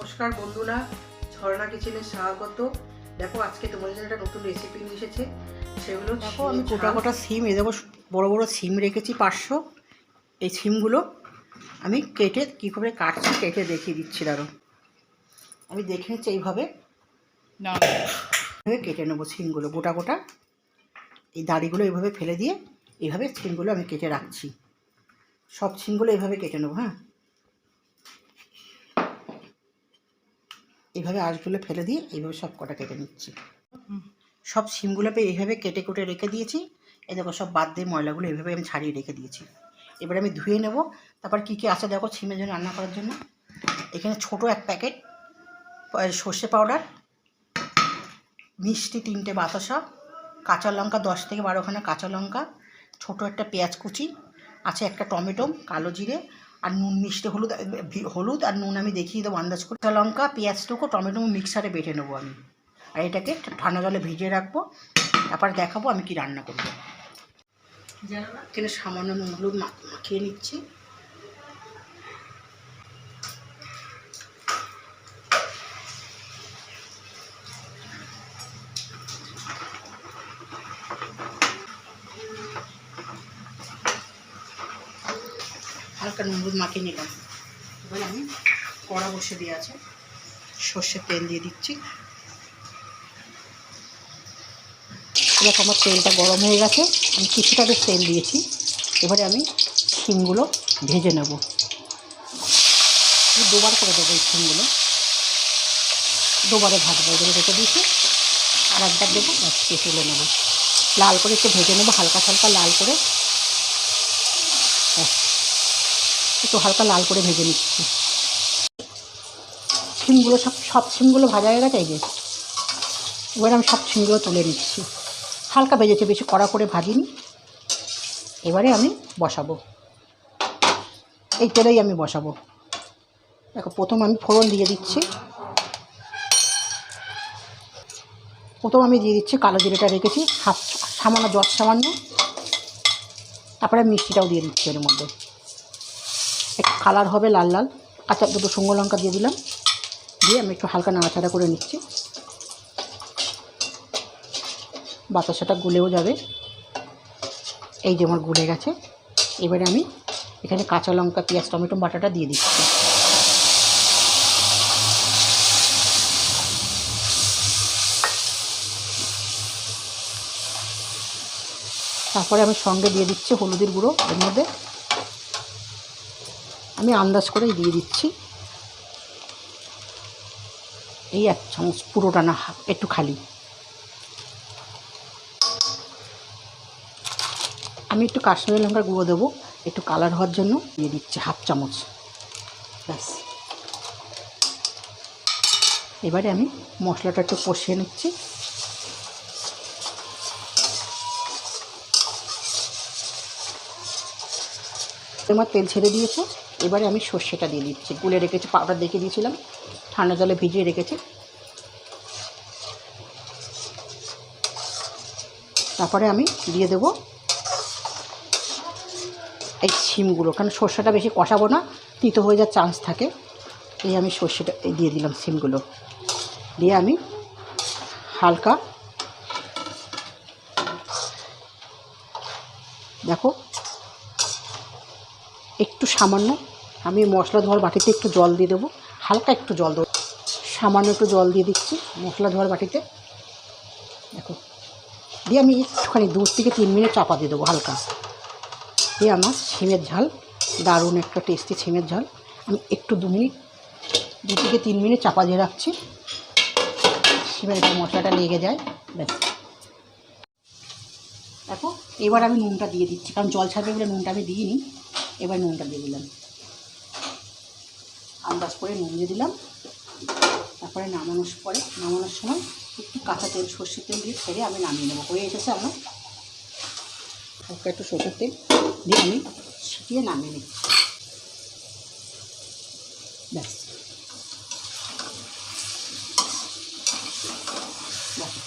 নমস্কার বন্ধুরা ঝর্ণা কিচেনে স্বাগত। দেখো আজকে তোমাদের জন্য একটা নতুন রেসিপি নিয়ে এসেছে সেগুলো দেখো আমি গোটা গোটা সিম এই দেখো বড় বড় সিম রেখেছি পাঁচশো। এই সিমগুলো আমি কেটে কী করে কাটছি কেটে দেখিয়ে দিচ্ছি দাঁড়ো আমি দেখে নিচ্ছি এইভাবে। এইভাবে কেটে নেব সিমগুলো গোটা গোটা। এই দাড়িগুলো এইভাবে ফেলে দিয়ে এইভাবে সিমগুলো আমি কেটে রাখছি। সব সিমগুলো এইভাবে কেটে নেব হ্যাঁ? এইভাবে আঁশগুলো ফেলে দিয়ে এইভাবে সব কটা কেটে নিচ্ছি। সব সিমগুলোকে এইভাবে কেটে কুটে রেখে দিয়েছি। এই দেখো, সব বাদ দিয়ে ময়লাগুলো এইভাবে আমি ছাড়িয়ে রেখে দিয়েছি। এবার আমি ধুয়ে নেব। তারপর কী কী আছে দেখো সিমের জন্য রান্না করার জন্য। এখানে ছোট এক প্যাকেট সর্ষে পাউডার, মিষ্টি তিনটে বাতাসা, কাঁচা লঙ্কা দশ থেকে বারোখানা কাঁচা লঙ্কা, ছোট একটা পেঁয়াজ কুচি, আছে একটা টমেটো, কালো জিরে আর নুন মিষ্টি হলুদ হলুদ আর নুন আমি দেখিয়ে দেবো আন্দাজ করে। কাঁচা লঙ্কা পেঁয়াজটুকু টমেটো মিক্সারে বেটে নেব আমি। আর এটাকে ঠান্ডা জলে ভিজিয়ে রাখব। তারপর দেখাবো আমি কি রান্না করব। এখানে সামান্য নুন হলুদ মাখিয়ে নিচ্ছি। হালকা নুন হলুদ মাখিয়ে নিলাম। এবার আমি কড়া বসে দিয়ে আছে। সর্ষের তেল দিয়ে দিচ্ছি। এবার আমার তেলটা গরম হয়ে গেছে। আমি কিছুটা বেশ তেল দিয়েছি। এবারে আমি শিমগুলো ভেজে নেব। দুবার করে দেবো এই শিমগুলো। দুবারে ভাজবো এগুলো রেখে দিয়েছি। আর একবার দেবো তুলে নেব। লাল করে একটু ভেজে নেব হালকা হালকা লাল করে ব্যাস। একটু হালকা লাল করে ভেজে নিচ্ছি। শিমগুলো সব সব শিমগুলো ভাজা হয়ে গেছে এই যে। এবার আমি সব শিমগুলো তুলে নিচ্ছি। হালকা ভেজেছে, বেশি কড়া করে ভাজিনি। এবারে আমি বসাবো। এই তেলেই আমি বসাবো। দেখো, প্রথম আমি ফোড়ন দিয়ে দিচ্ছি। প্রথম আমি দিয়ে দিচ্ছি কালো জিরেটা রেখেছি, হাফ সামান্য জল সামান্য। তারপরে মিষ্টিটাও দিয়ে দিচ্ছি এর মধ্যে। একটু কালার হবে লাল লাল। কাঁচা দুটো শুকনো লঙ্কা দিয়ে দিলাম। দিয়ে আমি একটু হালকা নাড়াচাড়া করে নিচ্ছি। বাতাসাটা গুলেও যাবে। এই যে আমার গুলে গেছে। এবারে আমি এখানে কাঁচা লঙ্কা, পেঁয়াজ, টমেটো, বাটাটা দিয়ে দিচ্ছি। তারপরে আমি সঙ্গে দিয়ে দিচ্ছি হলুদের গুঁড়ো এর মধ্যে। আমি আন্দাজ করেই দিয়ে দিচ্ছি। এই এক চামচ পুরোটা না, একটু খালি। আমি একটু কাশ্মীরি লঙ্কার গুঁড়ো দেবো, একটু কালার হওয়ার জন্য দিয়ে দিচ্ছি হাফ চামচ। ব্যাস। এবারে আমি মশলাটা একটু কষিয়ে নিচ্ছি। আমার তেল ছেড়ে দিয়েছে। এবারে আমি সর্ষেটা দিয়ে দিচ্ছি। গুলে রেখেছি, পাউডার দেখে দিয়েছিলাম, ঠান্ডা জলে ভিজিয়ে রেখেছি। তারপরে আমি দিয়ে দেবো এই সিমগুলো কারণ সর্ষেটা বেশি কষাবো না, তিতো হয়ে যাওয়ার চান্স থাকে। এই আমি সর্ষেটা দিয়ে দিলাম সিমগুলো দিয়ে আমি হালকা দেখো, একটু সামান্য আমি মশলা ধোয়ার বাটিতে একটু জল দিয়ে দেবো, হালকা একটু জল দেবো। সামান্য একটু জল দিয়ে দিচ্ছি মশলা ধোয়ার বাটিতে। দেখো, দিয়ে আমি একটুখানি দু থেকে তিন মিনিট চাপা দিয়ে দেবো হালকা। দিয়ে আমার সিমের ঝাল, দারুণ একটা টেস্টি সিমের ঝাল। আমি একটু দু মিনিট, দু থেকে তিন মিনিট চাপা দিয়ে রাখছি। একটু মশলাটা লেগে যায়, ব্যাস। দেখো, এবার আমি নুনটা দিয়ে দিচ্ছি, কারণ জল ছাড়বে বলে নুনটা আমি দিইনি, এবার নুনটা দিয়ে দিলাম। আন্দাজ করে নুন দিয়ে দিলাম। তারপরে নামানোর পরে, নামানোর সময় একটু কাঁচা তেল, সর্ষের তেল দিয়ে ছেড়ে আমি নামিয়ে নেব। হয়ে এসেছে আমার হালকা একটু সর্ষের তেল দিয়ে আমি ছিটিয়ে নামিয়ে নিচ্ছি ব্যাস।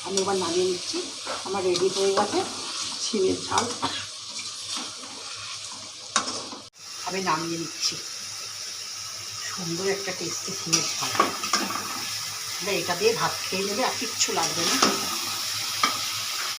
আমি এবার নামিয়ে নিচ্ছি। আমার রেডি হয়ে গেছে সিমের ঝাল। আমি নামিয়ে নিচ্ছি। সুন্দর একটা টেস্টি সিমের ঝাল এটা দিয়ে ভাত খেয়ে নেবে আর কিচ্ছু লাগবে না।